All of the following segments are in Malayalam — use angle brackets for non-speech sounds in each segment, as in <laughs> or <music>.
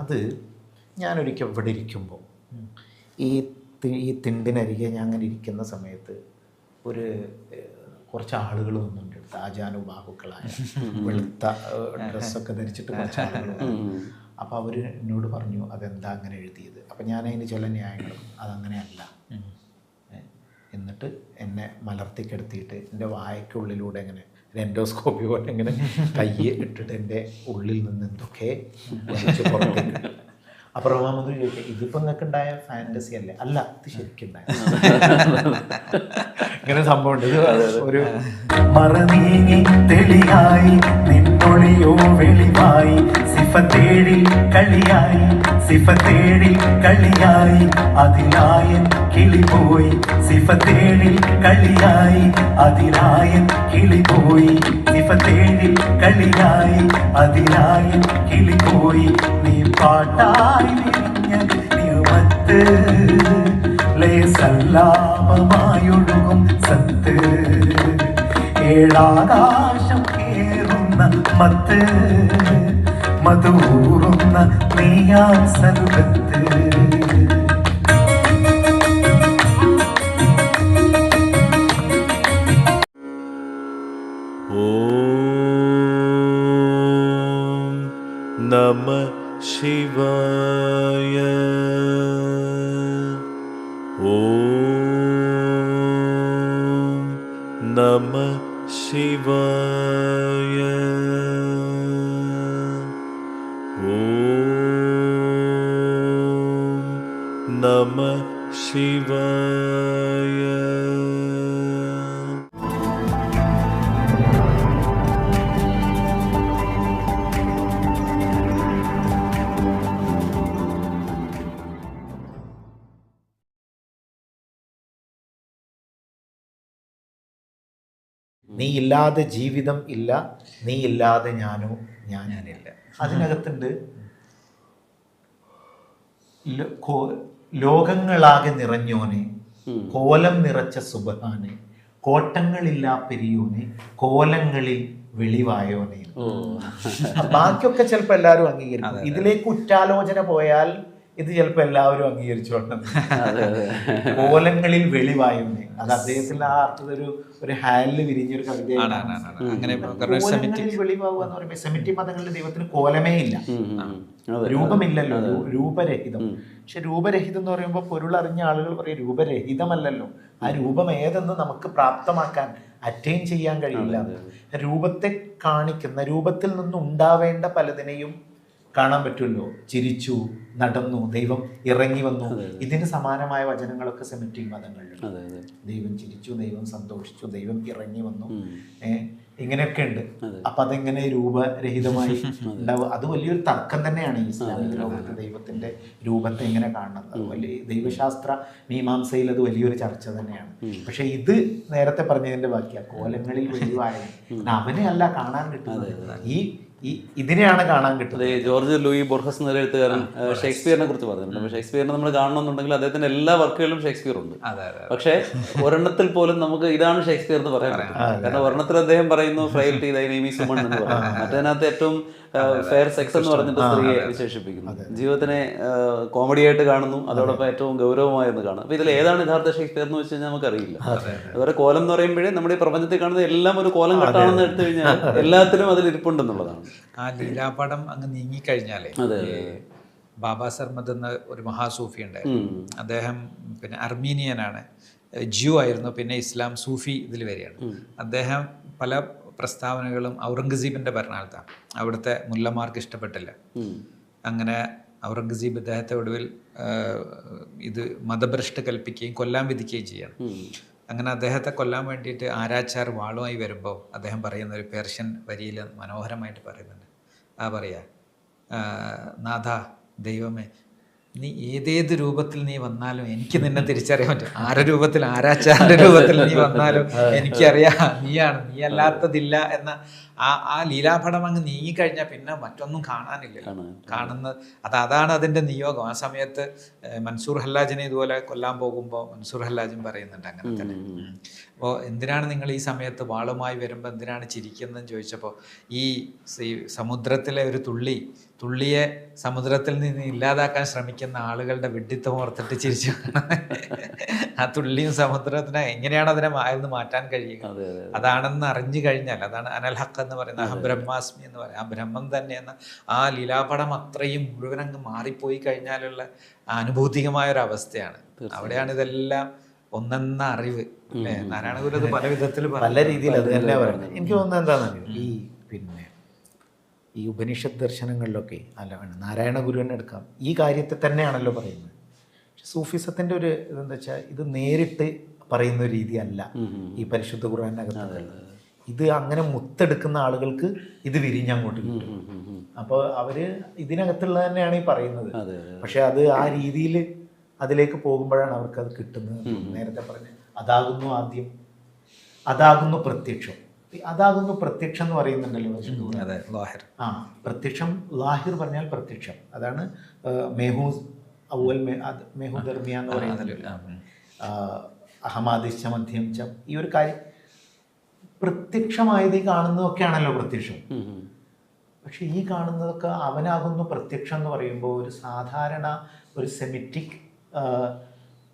അത് ഞാനൊരിക്കൽ ഇവിടെ ഇരിക്കുമ്പോൾ ഈ ഈ തിണ്ടിനരികെ ഞാൻ അങ്ങനെ ഇരിക്കുന്ന സമയത്ത് ഒരു കുറച്ച് ആളുകൾ വന്നുണ്ട് അടുത്ത് ആചാനുബാഹുക്കളായ വെളുത്ത ഡ്രസ്സൊക്കെ ധരിച്ചിട്ട് കുറച്ച് ആളുകൾ അപ്പോൾ അവർ എന്നോട് പറഞ്ഞു അതെന്താ അങ്ങനെ എഴുതിയത്? അപ്പം ഞാൻ അതിന് ചില ന്യായങ്ങളും അതങ്ങനെയല്ല. എന്നിട്ട് എന്നെ മലർത്തിക്കെടുത്തിയിട്ട് എന്റെ വായയ്ക്കുള്ളിലൂടെ ഇങ്ങനെ ഒരു എൻഡോസ്കോപ്പി പോലെ ഇങ്ങനെ <laughs> കയ്യെ ഇട്ടിട്ട് എന്റെ ഉള്ളിൽ നിന്ന് എന്തൊക്കെ വലിച്ച് പുറത്തേക്ക്. റോമാമന്ത്രി ചോദിക്കുക ഇതിപ്പോ നിങ്ങൾക്ക് ഉണ്ടായ ഫാന്റസി അല്ലേ? അല്ല ഇത് ശരിക്കും ഉണ്ടായ. <laughs> ഇങ്ങനെ സംഭവം ഉണ്ട് തെളിയായി ഒരു മറനീങ്ങി വെളിവായി. സിഫ സിഫത്തേഴിൽ കളിയായി. സിഫത്തേഴിൽ കളിയായി. അതിനായൻ കിളിപോയി സിഫത്തേഴിൽ കളിയായി. അതിനായൻ കിളിപോയി സിഫത്തേഴിൽ കളിയായി. അതിനായൻ കിളിപോയി നീ പാട്ടായി നിയമത്ത് ലേസല്ലാപമായൊഴുകും സത്ത്. ഏഴാകാശം ఊరున్న మత్తు మధు ఊరున్న నీ ఆశలు పెత్తు നീ ഇല്ലാതെ ജീവിതം ഇല്ല നീ ഇല്ലാതെ ഞാനോ ഞാനില്ല. അതിനകത്തുണ്ട് ലോകങ്ങളാകെ നിറഞ്ഞോനെ കോലം നിറച്ച സുബഹാനെ കോട്ടങ്ങളില്ലാ പെരിയോനെ കോലങ്ങളിൽ വെളിവായോനെ. ബാക്കിയൊക്കെ ചിലപ്പോൾ എല്ലാവരും അംഗീകരിക്കും. ഇതിലേക്ക് ഉറ്റാലോചന പോയാൽ ഇത് ചിലപ്പോൾ എല്ലാവരും അംഗീകരിച്ചോളണം കോലങ്ങളിൽ വെളിവായുന്നേ. അത് അദ്ദേഹത്തിന്റെ ആ അർത്ഥത്തിൽ ഒരു ഒരു ഹാലിൽ വിരിഞ്ഞൊരു കവിതയാണ് കോലങ്ങളിൽ വെളിവാകുക എന്ന് പറയുമ്പോൾ സെമിറ്റി മതങ്ങളുടെ ദൈവത്തിന് കോലമേ ഇല്ല. രൂപമില്ലല്ലോ രൂപരഹിതം. പക്ഷെ രൂപരഹിതം എന്ന് പറയുമ്പോൾ പൊരുളറിഞ്ഞ ആളുകൾ പറയും രൂപരഹിതമല്ലല്ലോ. ആ രൂപം ഏതെന്ന് നമുക്ക് പ്രാപ്തമാക്കാൻ അറ്റൈൻ ചെയ്യാൻ കഴിയില്ല. രൂപത്തെ കാണിക്കുന്ന രൂപത്തിൽ നിന്ന് ഉണ്ടാവേണ്ട പലതിനെയും കാണാൻ പറ്റുമല്ലോ. ചിരിച്ചു നടന്നു ദൈവം ഇറങ്ങി വന്നു. ഇതിന് സമാനമായ വചനങ്ങളൊക്കെ സെമിറ്റിക് മതങ്ങളിലുണ്ട്. ദൈവം ചിരിച്ചു ദൈവം സന്തോഷിച്ചു ദൈവം ഇറങ്ങി വന്നു. ഇങ്ങനെയൊക്കെ ഉണ്ട്. അപ്പൊ അതെങ്ങനെ രൂപരഹിതമായി <laughs> ഉണ്ടാവുക? അത് വലിയൊരു തർക്കം തന്നെയാണ് ഈ ഇസ്ലാമിക ലോകത്ത് ദൈവത്തിന്റെ രൂപത്തെ എങ്ങനെ കാണുന്നത്? വലിയ ദൈവശാസ്ത്ര മീമാംസയിൽ അത് വലിയൊരു ചർച്ച തന്നെയാണ്. പക്ഷെ ഇത് നേരത്തെ പറഞ്ഞതിന്റെ ബാക്കിയാ. കോലങ്ങളിൽ വലിയ അവനെ അല്ല കാണാൻ കിട്ടുന്നത്. ഈ ഈ ഇതിനെയാണ് കാണാൻ കിട്ടുന്നത്. ജോർജ് ലൂയി ബോർഹസ് എന്നൊരു എഴുത്തുകാരൻ ഷേക്സ്പിയറിനെ കുറിച്ച് പറഞ്ഞിട്ടുണ്ട്. അപ്പോൾ ഷേക്സ്പിയറിനെ നമ്മൾ കാണണമെന്നുണ്ടെങ്കിൽ അദ്ദേഹത്തിന്റെ എല്ലാ വർക്കുകളിലും ഷേക്സ്പിയർ ഉണ്ട്. പക്ഷേ ഒരെണ്ണത്തിൽ പോലും നമുക്ക് ഇതാണ് ഷേക്സ്പിയർ എന്ന് പറയാൻ കാരണം ഒരെണ്ണത്തിൽ അദ്ദേഹം പറയുന്നു ഫ്രൈൽറ്റി ദൈനമി സുമൺ എന്ന് പറയുന്നു മറ്റതിനകത്ത് ഏറ്റവും ഫെയർ സെക്സ് എന്ന് പറഞ്ഞിട്ട് സ്ത്രീയെ വിശേഷിപ്പിക്കുന്നു. ജീവിതത്തിനെ കോമഡി ആയിട്ട് കാണുന്നു അതോടൊപ്പം ഏറ്റവും ഗൗരവമായെന്ന് കാണുന്നു. അപ്പൊ ഇതിൽ ഏതാണ് യഥാർത്ഥ ഷേക്സ്പിയർ എന്ന് വെച്ച് കഴിഞ്ഞാൽ നമുക്കറിയില്ല. അതുപോലെ കോലം എന്ന് പറയുമ്പോഴേ നമ്മുടെ ഈ പ്രപഞ്ചത്തിൽ കാണുന്ന എല്ലാം ഒരു കോലം കെട്ടാണെന്ന് എടുത്തു കഴിഞ്ഞാൽ എല്ലാത്തിലും അതിൽ ഇരിപ്പുണ്ടെന്നുള്ളതാണ്. ആ ലീലാപടം അങ്ങ് നീങ്ങിക്കഴിഞ്ഞാലേ ഈ ബാബ സർമദ് എന്ന ഒരു മഹാസൂഫി ഉണ്ട്. അദ്ദേഹം പിന്നെ അർമീനിയനാണ്. ജ്യൂ ആയിരുന്നു പിന്നെ ഇസ്ലാം സൂഫി ഇതിൽ വരികയാണ്. അദ്ദേഹം പല പ്രസ്താവനകളും ഔറംഗസീബിന്റെ ഭരണകാലത്താണ്. അവിടുത്തെ മുല്ലമാർക്ക് ഇഷ്ടപ്പെട്ടില്ല. അങ്ങനെ ഔറംഗസീബ് ഇദ്ദേഹത്തെ ഒടുവിൽ ഇത് മതഭ്രഷ്ട് കൽപ്പിക്കുകയും കൊല്ലാൻ വിധിക്കുകയും ചെയ്യണം. അങ്ങനെ അദ്ദേഹത്തെ കൊല്ലാൻ വേണ്ടിയിട്ട് ആരാച്ചാർ വാളുമായി വരുമ്പോൾ അദ്ദേഹം പറയുന്ന ഒരു പേർഷ്യൻ വരിയിൽ മനോഹരമായിട്ട് പറയുന്നുണ്ട്. ആ പറയാ നാഥ ദൈവമേ നീ ഏതേത് രൂപത്തിൽ നീ വന്നാലും എനിക്ക് നിന്നെ തിരിച്ചറിയാൻ പറ്റും. ആരുടെ രൂപത്തിൽ ആരാച്ചാരുടെ രൂപത്തിൽ നീ വന്നാലും എനിക്കറിയാം. നീയാണ്. നീ അല്ലാത്തതില്ല എന്ന ആ ആ ലീലാപടം അങ്ങ് നീങ്ങിക്കഴിഞ്ഞാൽ പിന്നെ മറ്റൊന്നും കാണാനില്ല കാണുന്ന അത് അതാണ് അതിന്റെ നിയോഗം. ആ സമയത്ത് മൻസൂർ ഹല്ലാജിനെ ഇതുപോലെ കൊല്ലാൻ പോകുമ്പോൾ മൻസൂർ ഹല്ലാജും പറയുന്നുണ്ട് അങ്ങനെ തന്നെ. അപ്പോൾ എന്തിനാണ് നിങ്ങൾ ഈ സമയത്ത് വാളുമായി വരുമ്പോൾ എന്തിനാണ് ചിരിക്കുന്നതെന്ന് ചോദിച്ചപ്പോൾ ഈ സമുദ്രത്തിലെ ഒരു തുള്ളി തുള്ളിയെ സമുദ്രത്തിൽ നിന്ന് ഇല്ലാതാക്കാൻ ശ്രമിക്കുന്ന ആളുകളുടെ വിഡ്ഢിത്തം ഓർത്തിട്ട് ചിരിച്ചു ആ തുള്ളിയും സമുദ്രത്തിന് എങ്ങനെയാണ് അതിനെ അതിൽ മാറ്റാൻ കഴിയുക? അതെ അതെ അതാണെന്ന് അറിഞ്ഞു കഴിഞ്ഞാൽ അതാണ് അനൽ ഹക്ക് എന്ന് പറയുന്നത് അഹം ബ്രഹ്മാസ്മി എന്ന് പറയുന്നത് ആ ബ്രഹ്മം തന്നെ എന്ന ആ ലീലാപടം അത്രയും മുഴുവൻ അങ്ങ് മാറിപ്പോയി കഴിഞ്ഞാലുള്ള അനുഭൂതികമായ ഒരു അവസ്ഥയാണ് അവിടെയാണ് ഇതെല്ലാം ഒന്നെന്ന അറിവ്. നാരായണഗുരു നാരായണ അത് പല വിധത്തിൽ പല രീതിയിൽ അത് തന്നെ പറയുന്നത്. എനിക്ക് തോന്നുന്നത് എന്താണെന്നറിയോ ഈ പിന്നെ ഈ ഉപനിഷത്ത് ദർശനങ്ങളിലൊക്കെ അല്ല വേണം നാരായണ ഗുരുവിനെ എടുക്കാം. ഈ കാര്യത്തെ തന്നെയാണല്ലോ പറയുന്നത്. പക്ഷെ സൂഫിസത്തിന്റെ ഒരു ഇതെന്താ വെച്ചാൽ ഇത് നേരിട്ട് പറയുന്ന ഒരു രീതിയല്ല ഈ പരിശുദ്ധ ഖുർആാനകത്ത്. ഇത് അങ്ങനെ മുത്തെടുക്കുന്ന ആളുകൾക്ക് ഇത് വിരിഞ്ഞങ്ങോട്ട് കിട്ടും. അപ്പോൾ അവർ ഇതിനകത്തുള്ളത് തന്നെയാണ് ഈ പറയുന്നത്. പക്ഷെ അത് ആ രീതിയിൽ അതിലേക്ക് പോകുമ്പോഴാണ് അവർക്ക് അത് കിട്ടുന്നത്. നേരത്തെ പറഞ്ഞ അതാകുന്നു ആദ്യം അതാകുന്നു പ്രത്യക്ഷം. അതാകുന്നു പ്രത്യക്ഷം എന്ന് പറയുന്നുണ്ടല്ലോ അതെ ലാഹിർ. ആ പ്രത്യക്ഷം ലാഹിർ പറഞ്ഞാൽ പ്രത്യക്ഷം. അതാണ് മെഹൂ അവൽ ധർമ്മിയ അത് മെഹു ദർമിയ എന്ന് പറയുന്നത് അഹമാദിശ മധ്യം ച ഈ ഒരു കാര്യം പ്രത്യക്ഷമായത് ഈ കാണുന്നതൊക്കെയാണല്ലോ പ്രത്യക്ഷം. പക്ഷെ ഈ കാണുന്നതൊക്കെ അവനാകുന്നു പ്രത്യക്ഷം എന്ന് പറയുമ്പോൾ ഒരു സാധാരണ ഒരു സെമിറ്റിക്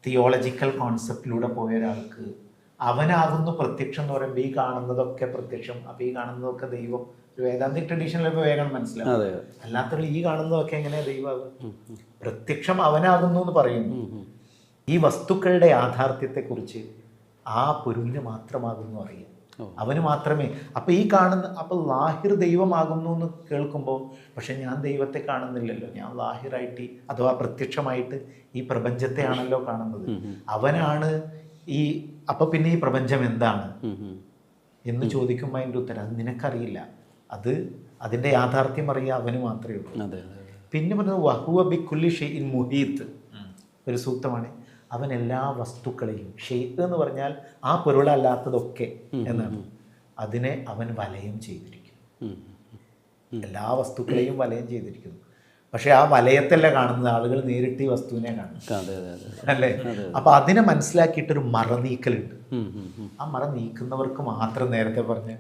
തിയോളജിക്കൽ കോൺസെപ്റ്റിലൂടെ പോയ ഒരാൾക്ക് അവനാകുന്നു പ്രത്യക്ഷം എന്ന് പറയുമ്പോൾ ഈ കാണുന്നതൊക്കെ പ്രത്യക്ഷം. അപ്പൊ ഈ കാണുന്നതൊക്കെ ദൈവം. ഒരു ട്രഡീഷനിൽ ട്രഡീഷനിലൊക്കെ വേഗം മനസ്സിലാവും. അല്ലാത്ത ഈ കാണുന്നതൊക്കെ എങ്ങനെയാ ദൈവമാകും പ്രത്യക്ഷം അവനാകുന്നു എന്ന് പറയുന്നു. ഈ വസ്തുക്കളുടെ യാഥാർത്ഥ്യത്തെക്കുറിച്ച് ആ പൊരുവിന് മാത്രമാകുന്നു അറിയാം. അവന് മാത്രമേ. അപ്പൊ ഈ കാണുന്ന അപ്പൊ ലാഹിർ ദൈവമാകുന്നു എന്ന് കേൾക്കുമ്പോൾ പക്ഷെ ഞാൻ ദൈവത്തെ കാണുന്നില്ലല്ലോ. ഞാൻ ലാഹിറായിട്ട് അഥവാ പ്രത്യക്ഷമായിട്ട് ഈ പ്രപഞ്ചത്തെ ആണല്ലോ കാണുന്നത് അവനാണ് ഈ അപ്പൊ പിന്നെ ഈ പ്രപഞ്ചം എന്താണ്? എന്ന് ചോദിക്കുമ്പോൾ അതിന്റെ ഉത്തരം അത് നിനക്കറിയില്ല. അത് അതിന്റെ യാഥാർത്ഥ്യം അറിയാൻ അവന് മാത്രമേ ഉള്ളൂ. പിന്നെ പറഞ്ഞത് വഹുവ ബി കുല്ലി ഷെയ്ൻ മുഹീത്ത് ഒരു സൂക്തമാണ്. അവൻ എല്ലാ വസ്തുക്കളെയും ഷെയ്ത്ത് എന്ന് പറഞ്ഞാൽ ആ പൊരുളല്ലാത്തതൊക്കെ എന്നാണ്. അതിനെ അവൻ വലയം ചെയ്തിരിക്കുന്നു. എല്ലാ വസ്തുക്കളെയും വലയം ചെയ്തിരിക്കുന്നു. പക്ഷെ ആ വലയത്തല്ല കാണുന്നത്? ആളുകൾ നേരിട്ട് ഈ വസ്തുവിനെ കാണും അല്ലേ? അപ്പൊ അതിനെ മനസ്സിലാക്കിയിട്ടൊരു മറ നീക്കലുണ്ട്. ആ മറ നീക്കുന്നവർക്ക് മാത്രം നേരത്തെ പറഞ്ഞ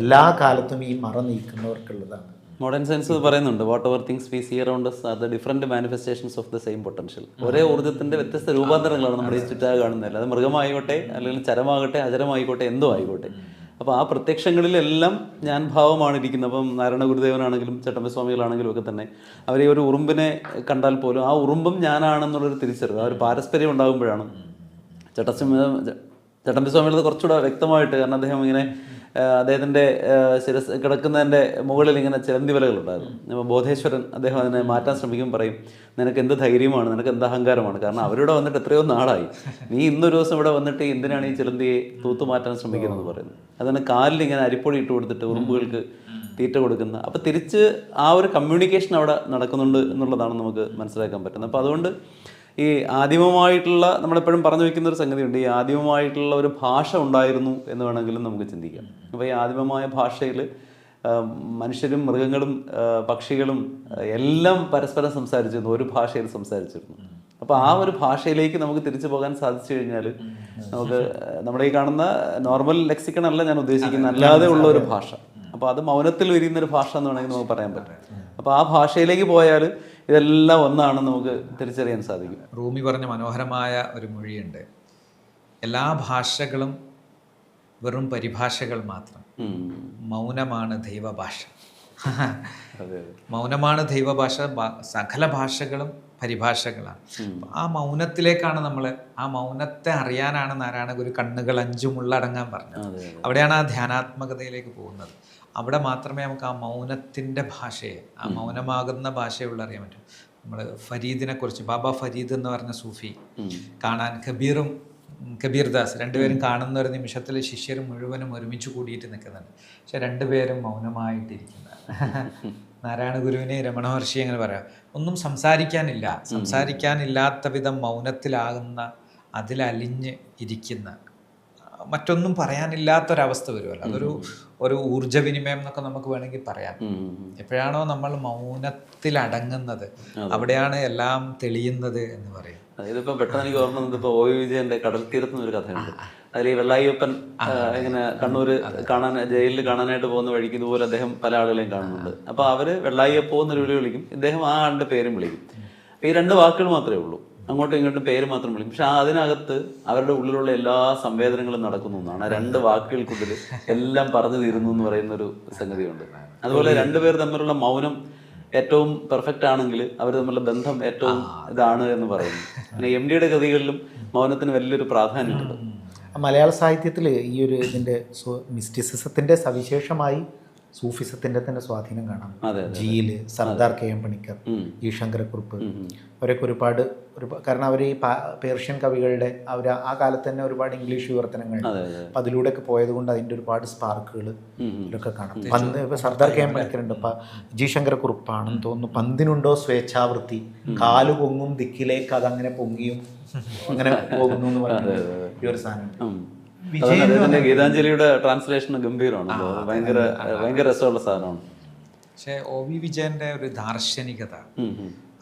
എല്ലാ കാലത്തും ഈ മറ നീക്കുന്നവർക്കുള്ളതാണ്. മോഡേൺ സയൻസ് പറയുന്നുണ്ട്. Whatever things we see around are the different manifestations of the same potential ഒരേ ഊർജത്തിന്റെ വ്യത്യസ്ത രൂപാന്തരങ്ങളാണ് നമ്മുടെ ഈ ചുറ്റാകെ കാണുന്നത്. അത് മൃഗമായിക്കോട്ടെ അല്ലെങ്കിൽ ചരമാകട്ടെ അചരമായിക്കോട്ടെ എന്തോ ആയിക്കോട്ടെ. അപ്പോൾ ആ പ്രത്യക്ഷങ്ങളിലെല്ലാം ഞാൻ ഭാവമാണ് ഇരിക്കുന്നത് അപ്പം നാരായണ ഗുരുദേവനാണെങ്കിലും ചട്ടമ്പസ്വാമികളാണെങ്കിലും ഒക്കെ തന്നെ അവരെ ഈ ഒരു ഉറുമ്പിനെ കണ്ടാൽ പോലും ആ ഉറുമ്പും ഞാനാണെന്നുള്ളൊരു തിരിച്ചറിവ് ആ ഒരു പാരസ്പര്യം ഉണ്ടാകുമ്പോഴാണ്. ചട്ടസ്വാമി ചട്ടമ്പസ്വാമികളത് കുറച്ചുകൂടെ വ്യക്തമായിട്ട് കാരണം അദ്ദേഹം ഇങ്ങനെ അദ്ദേഹത്തിന്റെ ശിരസ് കിടക്കുന്നതിന്റെ മുകളിൽ ഇങ്ങനെ ചിലന്തി വലകളുണ്ടായിരുന്നു. അപ്പോൾ ബോധേശ്വരൻ അദ്ദേഹം അതിനെ മാറ്റാൻ ശ്രമിക്കും പറയും നിനക്ക് എന്ത് ധൈര്യമാണ്? നിനക്ക് എന്ത് അഹങ്കാരമാണ്? കാരണം അവരിവിടെ വന്നിട്ട് എത്രയോ നാളായി. നീ ഇന്നൊരു ദിവസം ഇവിടെ വന്നിട്ട് എന്തിനാണ് ഈ ചിലന്തിയെ തൂത്തു മാറ്റാൻ ശ്രമിക്കുന്നത്? പറയുന്നത് അതിന് കാലിൽ ഇങ്ങനെ അരിപ്പൊടി ഇട്ട് കൊടുത്തിട്ട് ഉറുമ്പുകൾക്ക് തീറ്റ കൊടുക്കുന്ന അപ്പോൾ തിരിച്ച് ആ ഒരു കമ്മ്യൂണിക്കേഷൻ അവിടെ നടക്കുന്നുണ്ട് എന്നുള്ളതാണ് നമുക്ക് മനസ്സിലാക്കാൻ പറ്റുന്നത്. അപ്പോൾ അതുകൊണ്ട് ഈ ആദിമമായിട്ടുള്ള നമ്മളെപ്പോഴും പറഞ്ഞു വെക്കുന്ന ഒരു സംഗതിയുണ്ട് ഈ ആദിമമായിട്ടുള്ള ഒരു ഭാഷ ഉണ്ടായിരുന്നു എന്ന് വേണമെങ്കിലും നമുക്ക് ചിന്തിക്കാം. അപ്പോൾ ഈ ആദിമമായ ഭാഷയിൽ മനുഷ്യരും മൃഗങ്ങളും പക്ഷികളും എല്ലാം പരസ്പരം സംസാരിച്ചിരുന്നു ഒരു ഭാഷയിൽ സംസാരിച്ചിരുന്നു. അപ്പോൾ ആ ഒരു ഭാഷയിലേക്ക് നമുക്ക് തിരിച്ചു പോകാൻ സാധിച്ചു കഴിഞ്ഞാൽ നമുക്ക് നമ്മുടെ ഈ കാണുന്ന നോർമൽ ലെക്സിക്കൺ അല്ല ഞാൻ ഉദ്ദേശിക്കുന്നത് അല്ലാതെ ഉള്ള ഒരു ഭാഷ. അപ്പോൾ അത് മൗനത്തിൽ വിരിയുന്ന ഒരു ഭാഷ എന്ന് വേണമെങ്കിൽ നമുക്ക് പറയാൻ പറ്റും. അപ്പോൾ ആ ഭാഷയിലേക്ക് പോയാൽ ഇതെല്ലാം ഒന്നാണെന്ന് നമുക്ക് തിരിച്ചറിയാൻ സാധിക്കും. റൂമി പറഞ്ഞ മനോഹരമായ ഒരു മൊഴിയുണ്ട്. എല്ലാ ഭാഷകളും വെറും പരിഭാഷകൾ മാത്രം. മൗനമാണ് ദൈവഭാഷ. മൗനമാണ് ദൈവഭാഷ. സകല ഭാഷകളും പരിഭാഷകളാണ്. ആ മൗനത്തിലേക്കാണ് നമ്മൾ ആ മൗനത്തെ അറിയാനാണ് നാരായണ ഗുരു കണ്ണുകൾ അഞ്ചുമുള്ള അടങ്ങാൻ പറഞ്ഞത് അവിടെയാണ് ആ ധ്യാനാത്മകതയിലേക്ക് പോകുന്നത്. അവിടെ മാത്രമേ നമുക്ക് ആ മൗനത്തിന്റെ ഭാഷയെ ആ മൗനമാകുന്ന ഭാഷയുള്ള ഉള്ളറിയാൻ പറ്റും. നമ്മൾ ഫരീദിനെ കുറിച്ച് ബാബ ഫരീദ് എന്ന് പറഞ്ഞ സൂഫി കാണാൻ കബീറും കബീർദാസ് കബീർ ദാസ് രണ്ടുപേരും കാണുന്ന ഒരു നിമിഷത്തിൽ ശിഷ്യർ മുഴുവനും ഒരുമിച്ച് കൂടിയിട്ട് നിൽക്കുന്നുണ്ട്. പക്ഷെ രണ്ടുപേരും മൗനമായിട്ടിരിക്കുന്ന <laughs> നാരായണ ഗുരുവിനെ രമണ മഹർഷി അങ്ങനെ പറയാം. ഒന്നും സംസാരിക്കാനില്ല. സംസാരിക്കാനില്ലാത്ത വിധം മൗനത്തിലാകുന്ന അതിലലിഞ്ഞ് ഇരിക്കുന്ന മറ്റൊന്നും പറയാനില്ലാത്തൊരവസ്ഥ വരുമല്ലോ അതൊരു ഒരു ഊർജവിനിമയം എന്നൊക്കെ നമുക്ക് വേണമെങ്കിൽ പറയാം. എപ്പോഴാണോ നമ്മൾ മൗനത്തിൽ അടങ്ങുന്നത് അവിടെയാണ് എല്ലാം തെളിയുന്നത് എന്ന് പറയും. അതായത് ഇപ്പൊ പെട്ടെന്ന് എനിക്ക് ഓർമ്മ ഓ ഇപ്പൊ ഒ വിജയന്റെ കടൽ തീരത്ത് ഒരു കഥയുണ്ട്. അതിൽ ഈ വെള്ളായിപ്പൻ ഇങ്ങനെ കണ്ണൂര് കാണാൻ ജയിലിൽ കാണാനായിട്ട് പോകുന്ന വഴിക്ക് ഇതുപോലെ അദ്ദേഹം പല ആളുകളെയും കാണുന്നുണ്ട്. അപ്പൊ അവർ വെള്ളായ്യപ്പോ എന്നൊരു വിളി വിളിക്കും. ഇദ്ദേഹം ആ ആളുടെ പേരും വിളിക്കും. ഈ രണ്ട് വാക്കുകൾ മാത്രമേ ഉള്ളൂ. അങ്ങോട്ടും ഇങ്ങോട്ടും പേര് മാത്രം വിളിക്കും. പക്ഷെ അതിനകത്ത് അവരുടെ ഉള്ളിലുള്ള എല്ലാ സംവേദനങ്ങളും നടക്കുന്നു എന്നാണ് ആ രണ്ട് വാക്കുകൾക്കുള്ളിൽ എല്ലാം പറഞ്ഞു തീരുന്നു എന്ന് പറയുന്ന ഒരു സംഗതിയുണ്ട്. അതുപോലെ രണ്ടുപേർ തമ്മിലുള്ള മൗനം ഏറ്റവും പെർഫെക്റ്റ് ആണെങ്കിൽ അവർ തമ്മിലുള്ള ബന്ധം ഏറ്റവും ഇതാണ് എന്ന് പറയുന്നു. പിന്നെ എം ഡിയുടെ കൃതികളിലും മൗനത്തിന് വലിയൊരു പ്രാധാന്യമുണ്ട്. മലയാള സാഹിത്യത്തിൽ ഈ ഒരു ഇതിന്റെ മിസ്റ്റിസിസത്തിന്റെ സവിശേഷമായി സൂഫിസത്തിന്റെ തന്നെ സ്വാധീനം കാണാം. ജിയിൽ സർദാർ കെ എം പണിക്കർ ഈ ശങ്കരക്കുറുപ്പ്. അവരൊക്കെ ഒരുപാട് ഒരുപാട് കാരണം അവർ ഈ പേർഷ്യൻ കവികളുടെ അവർ ആ കാലത്ത് തന്നെ ഒരുപാട് ഇംഗ്ലീഷ് വിവർത്തനങ്ങൾ അതെ, അതെ. അപ്പം അതിലൂടെയൊക്കെ പോയത് കൊണ്ട് അതിന്റെ ഒരുപാട് സ്പാർക്കുകൾ ഇതൊക്കെ കാണാം. പന്ത് സർദാർ കെ എം പണിക്കരുണ്ട്. ഇപ്പം ജി ശങ്കരക്കുറുപ്പാണെന്ന് തോന്നുന്നു. പന്തിനുണ്ടോ സ്വേച്ഛാവൃത്തി? കാൽ പൊങ്ങും ദിക്കിലേക്ക് അതങ്ങനെ പൊങ്ങിയും അങ്ങനെ പോകുന്നു എന്ന് പറയുന്നത് ഈ ഒരു സാധനം അദ്ദേഹത്തിന്റെ ഗീതാഞ്ജലിയുടെ ട്രാൻസ്ലേഷൻ ഗംഭീരമാണ്. ഭയങ്കര ഭയങ്കര രസമുള്ള സാധനമാണ്. പക്ഷേ ഒ വി വിജയന്റെ ഒരു ദാർശനികത.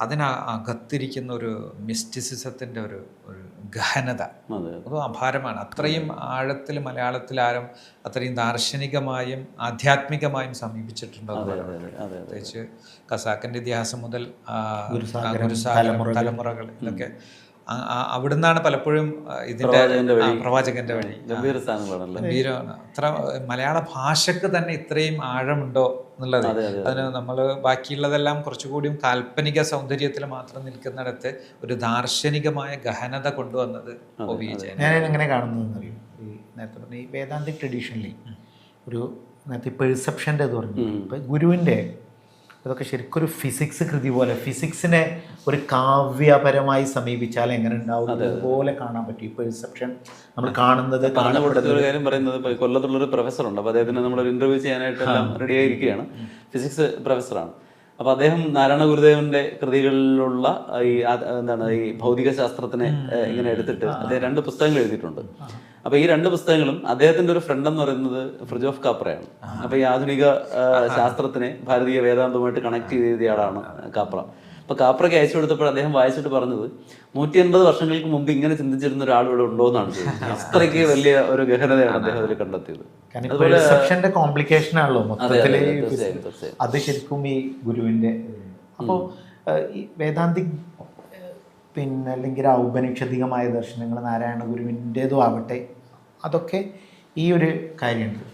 അതിനകത്തിരിക്കുന്ന ഒരു മിസ്റ്റിസിസത്തിന്റെ ഒരു ഒരു ഗഹനത. അതെ അപാരമാണ്. അത്രയും ആഴത്തിൽ മലയാളത്തിൽ ആരും അത്രയും ദാർശനികമായും ആധ്യാത്മികമായും സമീപിച്ചിട്ടുണ്ടോ അതെ അതെ അതെ അതെ പ്രത്യേകിച്ച് കസാക്കിന്റെ ഇതിഹാസം മുതൽ തലമുറകൾ. ഇതൊക്കെ അവിടുന്നാണ് പലപ്പോഴും ഇതിന്റെ പ്രവാചകന്റെ വഴി. ഗംഭീര ഗംഭീരമാണ്. അത്ര മലയാള ഭാഷക്ക് തന്നെ ഇത്രയും ആഴമുണ്ടോ എന്നുള്ളത്. അതെ, അതെ, അതിന് നമ്മൾ ബാക്കിയുള്ളതെല്ലാം കുറച്ചുകൂടിയും കാൽപ്പനിക സൗന്ദര്യത്തിൽ മാത്രം നിൽക്കുന്നിടത്ത് ഒരു ദാർശനികമായ ഗഹനത കൊണ്ടുവന്നത് ഞാൻ എങ്ങനെ കാണുന്നതെന്ന് ഈ നേരത്തെ പറഞ്ഞ ഈ വേദാന്തി ട്രഡീഷനിൽ ഒരു നേരത്തെ പെർസെപ്ഷന്റെ ഇത് പറഞ്ഞു ഇപ്പം ഗുരുവിന്റെ അതൊക്കെ ശരിക്കും ഒരു ഫിസിക്സ് കൃതി പോലെ. ഫിസിക്സിനെ ഒരു കാവ്യപരമായി സമീപിച്ചാൽ എങ്ങനെ ഉണ്ടാവും അതുപോലെ കാണാൻ പറ്റും. ഈ പെർസെപ്ഷൻ നമ്മൾ കാണുന്നത് ഒരു കാര്യം പറയുന്നത് ഇപ്പോൾ കൊല്ലത്തുള്ള ഒരു പ്രൊഫസറുണ്ട് അപ്പൊ അദ്ദേഹത്തിന് നമ്മളൊരു ചെയ്യാനായിട്ട് എല്ലാം റെഡി ആയിരിക്കുകയാണ്. ഫിസിക്സ് പ്രൊഫസറാണ് അപ്പോൾ അദ്ദേഹം നാരായണ ഗുരുദേവന്റെ കൃതികളിലുള്ള ഈ എന്താണ് ഈ ഭൗതിക ശാസ്ത്രത്തിനെ ഇങ്ങനെ എടുത്തിട്ട് അദ്ദേഹം രണ്ട് പുസ്തകങ്ങൾ എഴുതിയിട്ടുണ്ട്. അപ്പൊ ഈ രണ്ട് പുസ്തകങ്ങളും അദ്ദേഹത്തിന്റെ ഒരു ഫ്രണ്ട് എന്ന് പറയുന്നത് ഫ്രിജോഫ് കാപ്രയാണ്. അപ്പൊ ഈ ആധുനിക ശാസ്ത്രത്തിനെ ഭാരതീയ വേദാന്തവുമായിട്ട് കണക്ട് ചെയ്ത് എഴുതിയ ആളാണ് കാപ്ര. അപ്പൊ കാപ്രയ്ക്ക് അയച്ചു കൊടുത്തപ്പോൾ അദ്ദേഹം വായിച്ചിട്ട് പറഞ്ഞത് നൂറ്റി എൺപത് വർഷങ്ങൾക്ക് മുമ്പ് ഇങ്ങനെ ചിന്തിച്ചിരുന്ന ഒരാൾ ഇവിടെ ഉണ്ടോ എന്നാണ് അത്രയ്ക്ക് വലിയ ഒരു ഗഹനതയാണ് അദ്ദേഹം അതിൽ കണ്ടെത്തിയത്. കോംപ്ലിക്കേഷൻ ആണല്ലോ. അത് ശരിക്കും ഈ ഗുരുവിന്റെ അപ്പോൾ ഈ വേദാന്തിക് പിന്നെ അല്ലെങ്കിൽ ഔപനിഷധികമായ ദർശനങ്ങൾ നാരായണ ഗുരുവിന്റെതും ആവട്ടെ അതൊക്കെ ഈ ഒരു കാര്യമുണ്ട്.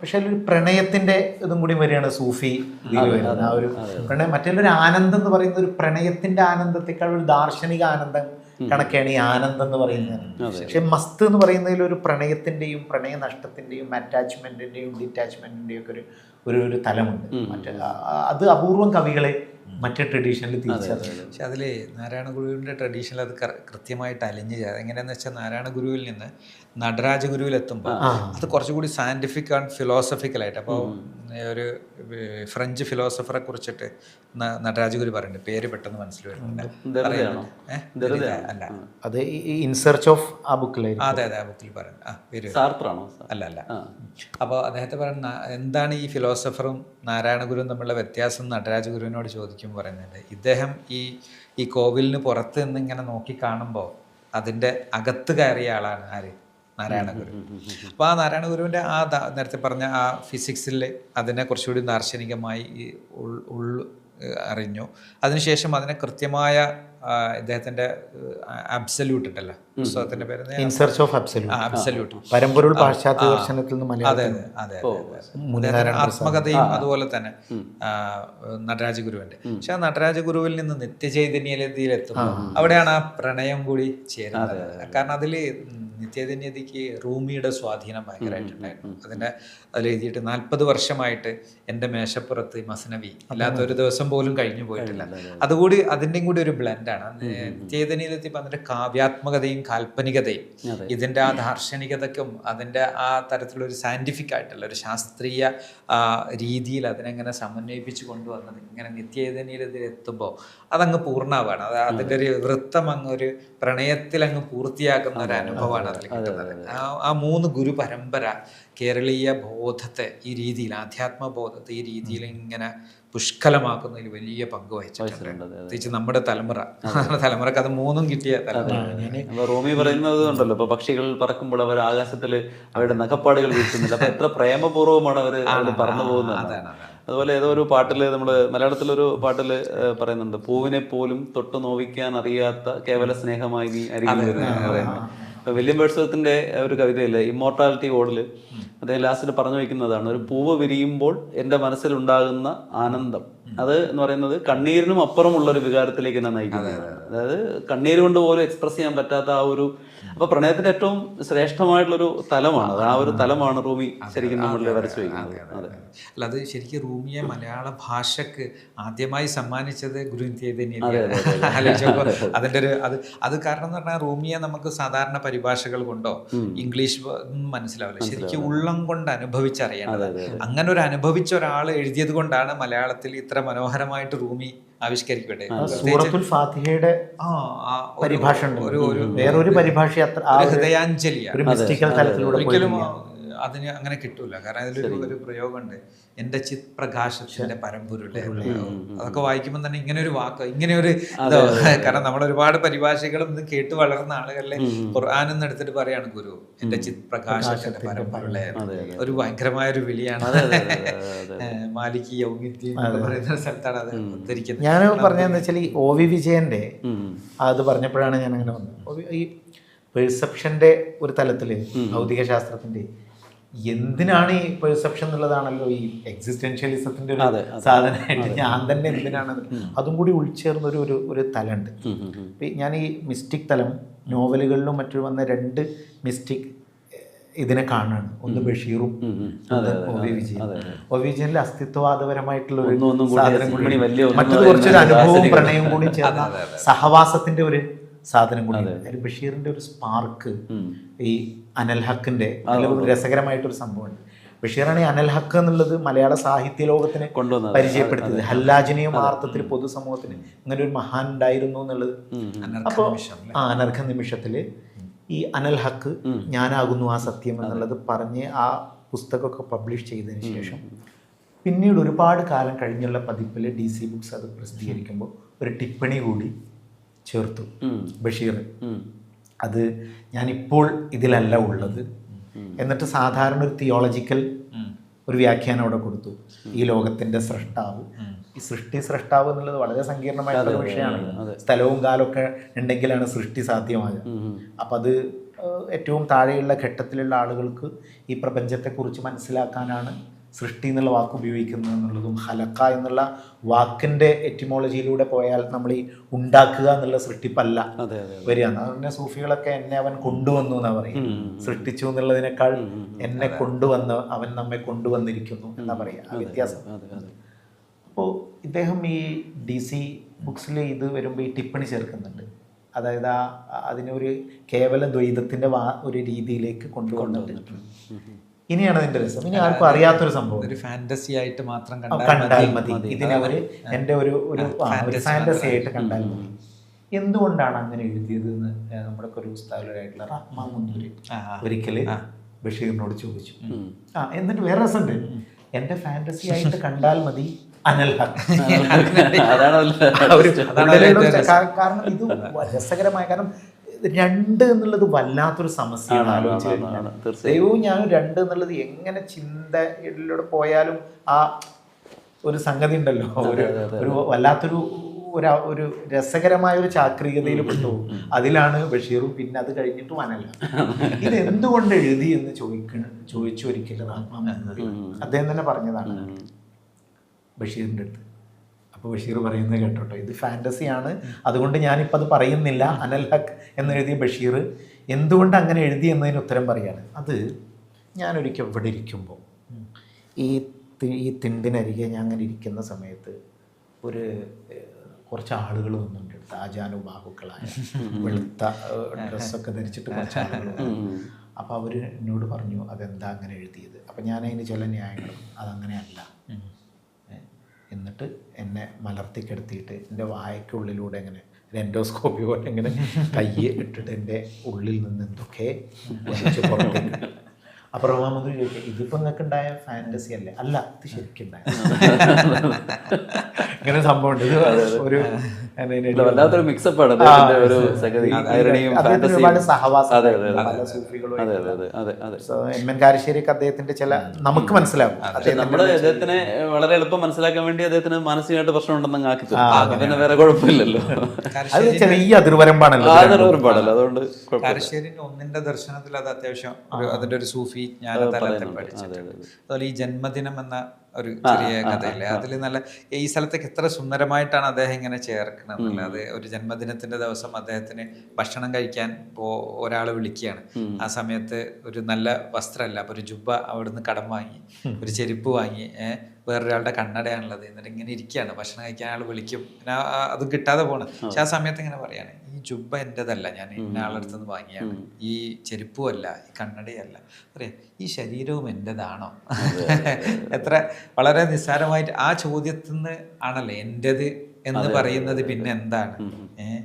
പക്ഷെ അതിലൊരു പ്രണയത്തിന്റെ ഇതും കൂടി വരികയാണ് സൂഫി വരുന്നത്. ആ ഒരു പ്രണയം മറ്റൊരു ആനന്ദം എന്ന് പറയുന്നത് ഒരു പ്രണയത്തിന്റെ ആനന്ദത്തെക്കാൾ ഒരു ദാർശനിക ആനന്ദം കണക്കെയാണ് ഈ ആനന്ദം എന്ന് പറയുന്നത്. പക്ഷെ മസ്ത് എന്ന് പറയുന്നതിൽ ഒരു പ്രണയത്തിന്റെയും പ്രണയ നഷ്ടത്തിന്റെയും അറ്റാച്ച്മെന്റിന്റെയും ഡിറ്റാച്ച്മെന്റിന്റെയും ഒക്കെ ഒരു ഒരു തലമുണ്ട്. മറ്റേ അത് അപൂർവം കവികളെ മറ്റേ ട്രഡീഷനിൽ പക്ഷെ അതിൽ നാരായണ ഗുരുവിന്റെ ട്രഡീഷനിൽ അത് കൃത്യമായിട്ട് അലിഞ്ഞ് ചെയ്യാം എങ്ങനെയാണെന്ന് വെച്ചാൽ നാരായണ ഗുരുവിൽ നിന്ന് നടരാജ ഗുരുവിൽ എത്തുമ്പോൾ അത് കുറച്ചുകൂടി സയന്റിഫിക് ആൻഡ് ഫിലോസഫിക്കൽ ആയിട്ട്. അപ്പോൾ ഒരു ഫ്രഞ്ച് ഫിലോസഫറെ കുറിച്ചിട്ട് നടരാജഗുരു നടരാജ പറയുന്നുണ്ട് പേര് പെട്ടെന്ന് മനസ്സിൽ വരുന്നുണ്ട്? അല്ല. അത് ഇൻ സെർച്ച് ഓഫ് ആ ബുക്കിലായിരിക്കും അതെ അതെ ആ ബുക്കിൽ പറയുന്നത് അല്ല അല്ല. അപ്പോൾ അദ്ദേഹത്തെ പറയുന്ന എന്താണ് ഈ ഫിലോസഫറും നാരായണ ഗുരുവും തമ്മിലുള്ള വ്യത്യാസം നടരാജഗുരുവിനോട് ചോദിക്കുമ്പോൾ പറയുന്നുണ്ട് ഇദ്ദേഹം ഈ ഈ കോവിലിന് പുറത്ത് നിന്ന് ഇങ്ങനെ നോക്കി കാണുമ്പോൾ അതിന്റെ അകത്ത് കയറിയ ആളാണ് ആര്? നാരായണ ഗുരു അപ്പോൾ ആ നാരായണ ഗുരുവിന്റെ ആ നേരത്തെ പറഞ്ഞ ആ ഫിസിക്സിൽ അതിനെ കുറച്ചുകൂടി ദാർശനികമായി ഉൾ അറിഞ്ഞു. അതിനുശേഷം അതിനെ കൃത്യമായ ഇദ്ദേഹത്തിന്റെ അബ്സല്യൂട്ട് ഉണ്ടല്ലോ. പുസ്തകത്തിന്റെ പേര് ഇൻ സെർച്ച് ഓഫ് അബ്സല്യൂട്ട് പരമ്പൊരുൾ പാശ്ചാത്യ ദർശനത്തിൽ നിന്ന് അതെ അതെ ആത്മകഥയും അതുപോലെ തന്നെ നടരാജ ഗുരുവിന്റെ പക്ഷെ ആ നടരാജ ഗുരുവിൽ നിന്ന് നിത്യചൈതന്യതയിൽ എത്തുമ്പോൾ അവിടെയാണ് ആ പ്രണയം കൂടി ചേരുന്നത്. കാരണം അതിൽ നിത്യചൈതന്യതയ്ക്ക് റൂമിയുടെ സ്വാധീനം ഭയങ്കരമായിട്ടുണ്ടായിരുന്നു. അതിന്റെ അതിൽ എഴുതിയിട്ട് നാൽപ്പത് വർഷമായിട്ട് എന്റെ മേശപ്പുറത്ത് മസനവി അല്ലാത്ത ഒരു ദിവസം പോലും കഴിഞ്ഞു പോയിട്ടില്ല. അതുകൂടി അതിന്റെയും കൂടി ഒരു ബ്ലെൻഡാണ്. നിത്യചൈതന്യതയ്ക്ക് അതിന്റെ കാവ്യാത്മകതയും കാൽപ്പനികതയും ഇതിന്റെ ആ ദാർശനികതയ്ക്കും അതിന്റെ ആ തരത്തിലുള്ള ഒരു സയന്റിഫിക് ആയിട്ടുള്ള ഒരു ശാസ്ത്രീയ രീതിയിൽ അതിനെങ്ങനെ സമന്വയിപ്പിച്ച് കൊണ്ടുവന്നത് ഇങ്ങനെ നിത്യചൈതന്യത്തിൽ എത്തുമ്പോൾ അതങ്ങ് പൂർണമാവാണ്. അത് അതിന്റെ ഒരു വൃത്തം അങ്ങ് ഒരു പ്രണയത്തിൽ അങ്ങ് പൂർത്തിയാക്കുന്ന ഒരു അനുഭവമാണ്. അതിൽ കിട്ടുന്നത്. ആ ആ മൂന്ന് ഗുരു പരമ്പര കേരളീയ ബോധത്തെ ഈ രീതിയിൽ ആധ്യാത്മ ബോധത്തെ ഈ രീതിയിൽ ഇങ്ങനെ പുഷ്കലമാക്കുന്നതിൽ വലിയ പങ്ക് വഹിച്ചിട്ടുണ്ട്. പ്രത്യേകിച്ച് നമ്മുടെ തലമുറ. തലമുറയ്ക്ക് അത് മൂന്നും കിട്ടിയ തലമുറ. റോമി പറയുന്നത് ഉണ്ടല്ലോ ഇപ്പൊ പക്ഷികൾ പറക്കുമ്പോൾ അവർ ആകാശത്തിൽ അവരുടെ നഖപ്പാടുകൾ വീഴ്ത്തുന്നില്ല അപ്പൊ എത്ര പ്രേമപൂർവമാണ് അവർ പറന്നു പോകുന്നത് അതാണ്. അതുപോലെ ഏതോ ഒരു പാട്ടിൽ നമ്മൾ മലയാളത്തിലൊരു പാട്ടിൽ പറയുന്നുണ്ട് പൂവിനെ പോലും തൊട്ടു നോവിക്കാൻ അറിയാത്ത കേവല സ്നേഹമായി നീ അരികിൽ വില്യം ബേഴ്സത്തിന്റെ ഒരു കവിതയില്ലേ ഇമ്മോർട്ടാലിറ്റി ഓടിൽ അദ്ദേഹം ലാസ്റ്റിൽ പറഞ്ഞു വയ്ക്കുന്നതാണ് ഒരു പൂവ് വിരിയുമ്പോൾ എന്റെ മനസ്സിലുണ്ടാകുന്ന ആനന്ദം. അത് എന്ന് പറയുന്നത് കണ്ണീരിനും അപ്പുറമുള്ള ഒരു വികാരത്തിലേക്ക് എന്നെ നയിക്കുന്നത്. അതായത് കണ്ണീര് കൊണ്ട് പോലും എക്സ്പ്രസ് ചെയ്യാൻ പറ്റാത്ത ആ ഒരു അപ്പൊ പ്രണയത്തിന്റെ ഏറ്റവും ശ്രേഷ്ഠമായിട്ടുള്ളൊരു തലമാണ്. അത് ആ ഒരു തലമാണ് റൂമി ശരിക്കും നമ്മളിൽ വരച്ചു വയ്ക്കുന്നത്. അല്ല അത് ശരിക്കും റൂമിയെ മലയാള ഭാഷക്ക് ആദ്യമായി സമ്മാനിച്ചത് ആലോചിച്ചപ്പോ <laughs> അതിന്റെ ഒരു അത് അത് കാരണം എന്ന് പറഞ്ഞാൽ റൂമിയെ നമുക്ക് സാധാരണ പരിഭാഷകൾ കൊണ്ടോ ഇംഗ്ലീഷ് മനസ്സിലാവില്ല. ശരിക്കും ഉള്ളം കൊണ്ട് അനുഭവിച്ചറിയണം അങ്ങനെ ഒരു അനുഭവിച്ച ഒരാൾ എഴുതിയത് കൊണ്ടാണ് മലയാളത്തിൽ ഇത്ര മനോഹരമായിട്ട് റൂമി ആവിഷ്കരിക്കട്ടെ. സൂറത്തുൽ ഫാത്തിഹയുടെ പരിഭാഷ ഒരു വേറൊരു പരിഭാഷ ഹൃദയാഞ്ജലിയാണ്. ഒരിക്കലും. അതിന് അങ്ങനെ കിട്ടൂല. കാരണം അതിലൊരു ഒരു പ്രയോഗമുണ്ട് എന്റെ ചിത് പ്രകാശത്തിന്റെ പരമ്പുരുടെ അതൊക്കെ വായിക്കുമ്പോൾ തന്നെ ഇങ്ങനെ ഒരു വാക്ക് ഇങ്ങനെ ഒരു കാരണം നമ്മൾ ഒരുപാട് പരിഭാഷകളും ഇത് കേട്ട് വളർന്ന ആളുകളിലെ ഖുർആാനെന്ന് എടുത്തിട്ട് പറയാണ് ഗുരു എന്റെ ചിത് പ്രകാശത്തിന്റെ പരമ്പുരുടെ ഒരു ഭയങ്കരമായ ഒരു വിളിയാണ്. മാലിക് യൗമിദ്ദീൻ എന്ന് പറയുന്ന സ്ഥലത്താണ് അത് ഉദ്ധരിക്കുന്നത്. ഞാൻ പറഞ്ഞതെന്ന് വെച്ചാൽ ഈ ഒ വി വിജയന്റെ അത് പറഞ്ഞപ്പോഴാണ് ഞാൻ അങ്ങനെ വന്നത് ഈ പെർസെപ്ഷന്റെ ഒരു തലത്തിൽ ഭൗതിക ശാസ്ത്രത്തിന്റെ എന്തിനാണ് ഈ പെർസെപ്ഷൻ എന്നുള്ളതാണല്ലോ ഈ എക്സിസ്റ്റൻഷ്യലിസത്തിന്റെ ഒരു സാധനമായിട്ട് ഞാൻ തന്നെ എന്തിനാണ് അതും? കൂടി ഉൾച്ചേർന്ന ഒരു ഒരു ഒരു തലമുണ്ട് ഞാൻ ഈ മിസ്റ്റിക് തലം നോവലുകളിലും മറ്റും വന്ന രണ്ട് മിസ്റ്റിക് ഇതിനെ കാണാണ്. ഒന്ന് ബഷീറും ഒ വി വിജയൻ. ഒ അസ്തിത്വവാദപരമായിട്ടുള്ള ഒരു സാധനം കൂടി മറ്റൊരു കുറച്ചൊരു അനുഭവവും. പ്രണയവും കൂടി ചേർന്ന സഹവാസത്തിന്റെ ഒരു സാധനം കൂടി അതിൽ ബഷീറിന്റെ ഒരു സ്പാർക്ക് ഈ അനൽ ഹക്കിന്റെ രസകരമായിട്ടൊരു സംഭവമുണ്ട്. ബഷീറാണ് ഈ അനൽ ഹക്ക് എന്നുള്ളത് മലയാള സാഹിത്യ ലോകത്തിന്. പരിചയപ്പെടുത്തിയത്. ഹല്ലാജിനെയും ആർത്ഥത്തിൽ പൊതുസമൂഹത്തിന് അങ്ങനെ ഒരു മഹാൻ ഉണ്ടായിരുന്നു എന്നുള്ളത്. അപ്പോൾ ആ അനർഘ നിമിഷത്തിൽ ഈ അനൽ ഹക്ക് ഞാനാകുന്നു ആ സത്യം എന്നുള്ളത് പറഞ്ഞ് ആ പുസ്തകമൊക്കെ പബ്ലിഷ് ചെയ്തതിന് ശേഷം പിന്നീട് ഒരുപാട് കാലം കഴിഞ്ഞുള്ള പതിപ്പിൽ ഡി സി ബുക്സ് അത് പ്രസിദ്ധീകരിക്കുമ്പോൾ ഒരു ടിപ്പണി കൂടി ചേർത്തു. ബഷീർ അത് ഞാനിപ്പോൾ ഇതിലല്ല ഉള്ളത്. എന്നിട്ട് സാധാരണ ഒരു തിയോളജിക്കൽ ഒരു വ്യാഖ്യാനം അവിടെ കൊടുത്തു. ഈ ലോകത്തിന്റെ സൃഷ്ടാവ്. ഈ സൃഷ്ടി സൃഷ്ടാവ് എന്നുള്ളത് വളരെ സങ്കീർണമായിട്ടുള്ള വിഷയമാണ് സ്ഥലവും കാലമൊക്കെ ഉണ്ടെങ്കിലാണ് സൃഷ്ടി സാധ്യമാകുക അപ്പം അത് ഏറ്റവും താഴെയുള്ള ഘട്ടത്തിലുള്ള ആളുകൾക്ക് ഈ പ്രപഞ്ചത്തെക്കുറിച്ച് മനസ്സിലാക്കാനാണ് സൃഷ്ടി എന്നുള്ള വാക്ക് ഉപയോഗിക്കുന്നത് എന്നുള്ളതും ഹലക്ക എന്നുള്ള വാക്കിന്റെ എറ്റിമോളജിയിലൂടെ പോയാൽ നമ്മൾ ഈ ഉണ്ടാക്കുക എന്നുള്ള സൃഷ്ടിപ്പല്ല വരികയാണ്. അതുകൊണ്ട് സൂഫികളൊക്കെ എന്നെ അവൻ കൊണ്ടുവന്നു എന്നാ പറയും സൃഷ്ടിച്ചു എന്നുള്ളതിനേക്കാൾ എന്നെ കൊണ്ടുവന്ന് അവൻ നമ്മെ കൊണ്ടുവന്നിരിക്കുന്നു എന്നാ പറയാ വ്യത്യാസം. അപ്പോൾ ഇദ്ദേഹം ഈ ഡി സി ബുക്സിൽ ഇത് വരുമ്പോൾ ഈ ടിപ്പണി ചേർക്കുന്നുണ്ട്. അതായത് ആ അതിനൊരു കേവല ദ്വൈതത്തിന്റെ വാ ഒരു രീതിയിലേക്ക് കൊണ്ടുവന്നിട്ടുണ്ട്. ഇനിയാണ് അതിന്റെ രസം. ഇനി ആർക്കും അറിയാത്തൊരു സംഭവം. ഒരു ഫാന്റസി ആയിട്ട് മാത്രം കണ്ടാൽ മതി. ഇതിനെ ഒരു എന്റെ ഒരു ഒരു ഫാന്റസി ആയിട്ട് കണ്ടാൽ മതി. എന്തുകൊണ്ടാണ് അങ്ങനെ എഴുതിയത് എന്ന് നമ്മുടെ ഒരു ഉസ്താദുമായിട്ടുള്ള റഹ്മാൻ മുന്തൂരി ഒരിക്കൽ ബഷീറിനോട് ചോദിച്ചു. ആ എന്നിട്ട് വേറെ രസമുണ്ട്. എന്റെ ഫാന്റസി ആയിട്ട് കണ്ടാൽ മതി അനൽ കാരണം ഇത് രസകരമായ കാരണം രണ്ട് എന്നുള്ളത് വല്ലാത്തൊരു സമസ്യയാണ് ആലോചിച്ച് കഴിഞ്ഞാൽ. ദൈവവും ഞാനും രണ്ട് എന്നുള്ളത് എങ്ങനെ ചിന്തയിലൂടെ പോയാലും ആ ഒരു സംഗതി ഉണ്ടല്ലോ. ഒരു ഒരു വല്ലാത്തൊരു ഒരു ഒരു രസകരമായ ഒരു ചാക്രികതയിൽ പെട്ടു. അതിലാണ് ബഷീറും പിന്നെ അത് കഴിഞ്ഞിട്ട് വനല്ല. ഇത് എന്തുകൊണ്ട് എഴുതി എന്ന് ചോദിക്കണ ചോദിച്ചു ഒരിക്കലും ആത്മാവ് മൻസൂരി. അദ്ദേഹം തന്നെ പറഞ്ഞതാണ്. ബഷീറിന്റെ അടുത്ത്. അപ്പോൾ ബഷീർ പറയുന്നത് കേട്ടോട്ടോ. ഇത് ഫാന്റസിയാണ് അതുകൊണ്ട് ഞാനിപ്പോൾ അത് പറയുന്നില്ല. അനൽ ഹക്ക് എന്നെഴുതിയ ബഷീർ. എന്തുകൊണ്ട് അങ്ങനെ എഴുതി എന്നതിന് ഉത്തരം പറയാണ്. അത് ഞാനൊരിക്കൽ ഇവിടെ ഇരിക്കുമ്പോൾ ഈ ഈ തിണ്ടിനരികെ ഞാൻ അങ്ങനെ ഇരിക്കുന്ന സമയത്ത് ഒരു കുറച്ച് ആളുകൾ വന്നിട്ടുണ്ട്. ആചാനു ബാഹുക്കളായ വെളുത്ത ഡ്രസ്സൊക്കെ ധരിച്ചിട്ട് കുറച്ച് ആളുകൾ അപ്പോൾ അവർ എന്നോട് പറഞ്ഞു അതെന്താ അങ്ങനെ എഴുതിയത്? അപ്പം ഞാൻ അതിന് ചില ന്യായങ്ങളും. അതങ്ങനെയല്ല. എന്നിട്ട് എന്നെ മലർത്തിക്കെടുത്തിയിട്ട് എന്റെ വായക്കുള്ളിലൂടെ ഇങ്ങനെ ഒരു എൻഡോസ്കോപ്പി പോലെ എങ്ങനെ കയ്യെ ഇട്ടിട്ട് എന്റെ ഉള്ളിൽ നിന്ന് എന്തൊക്കെ വലിച്ച് പുറത്തേക്ക്. റോമാമന്ത്രി ചോദിക്കുക ഇതിപ്പോൾ നിങ്ങൾക്ക് ഉണ്ടായ ഫാന്റസി അല്ലേ? അല്ല ഇത് ശരിക്കും ഉണ്ടായ <laughs> ഇങ്ങനെ സംഭവം ഉണ്ട് ഇത് ഒരു വല്ലാത്തൊരു മിക്സപ്പ് ആണ്. ഒരു ഒരുപാട് സഹവാസം എം എൻ കാരശ്ശേരിക്ക് അദ്ദേഹത്തിന്റെ ചില നമുക്ക് മനസ്സിലാവും. നമ്മൾ അദ്ദേഹത്തിനെ വളരെ എളുപ്പം മനസ്സിലാക്കാൻ വേണ്ടി അദ്ദേഹത്തിന് മാനസികമായിട്ട് പ്രശ്നം ഉണ്ടെന്ന് ആക്കി പിന്നെ വേറെ കുഴപ്പമില്ലല്ലോ. അത് ചെറിയ അതിർവരമ്പാണല്ലോ അതിർവരമ്പാണല്ലോ. അതുകൊണ്ട് കാരശ്ശേരിന്റെ ഒന്നിന്റെ ദർശനത്തിൽ അത് അത്യാവശ്യം അതിന്റെ ഒരു സൂഫി ജ്ഞാനതലത്തിൽ പഠിച്ചിട്ടുണ്ട്. അതുപോലെ ഈ ജന്മദിനം എന്ന ഒരു ചെറിയ കഥയില്ലേ അതിൽ നല്ല ഈ സ്ഥലത്തേക്ക് എത്ര സുന്ദരമായിട്ടാണ് അദ്ദേഹം ഇങ്ങനെ ചേർക്കുന്നത് എന്നുള്ളത്. അത് ഒരു ജന്മദിനത്തിന്റെ ദിവസം അദ്ദേഹത്തിന് ഭക്ഷണം കഴിക്കാൻ പോ ഒരാൾ വിളിക്കുകയാണ്. ആ സമയത്ത് ഒരു നല്ല വസ്ത്രമല്ല അപ്പൊ ഒരു ജുബ്ബ അവിടുന്ന് കടം വാങ്ങി ഒരു ചെരുപ്പ് വാങ്ങി വേറൊരാളുടെ കണ്ണടയാണുള്ളത്. എന്നിട്ട് ഇങ്ങനെ ഇരിക്കുകയാണ്. ഭക്ഷണം കഴിക്കാൻ ആൾ വിളിക്കും. പിന്നെ അത് കിട്ടാതെ പോണു. പക്ഷെ ആ സമയത്ത് ഇങ്ങനെ പറയാണ് ഈ ജുബ്ബ എന്റെതല്ല ഞാൻ ഇന്ന ആളടുത്ത് നിന്ന് വാങ്ങിയാണ്. ഈ ചെരുപ്പും അല്ല ഈ കണ്ണടയല്ല. പറയാം ഈ ശരീരവും എന്റെതാണോ എത്ര വളരെ നിസ്സാരമായിട്ട് ആ ചോദ്യത്തിൽ നിന്ന് ആണല്ലേ എന്റെത് എന്ന് പറയുന്നത് പിന്നെ എന്താണ്? ഏഹ്?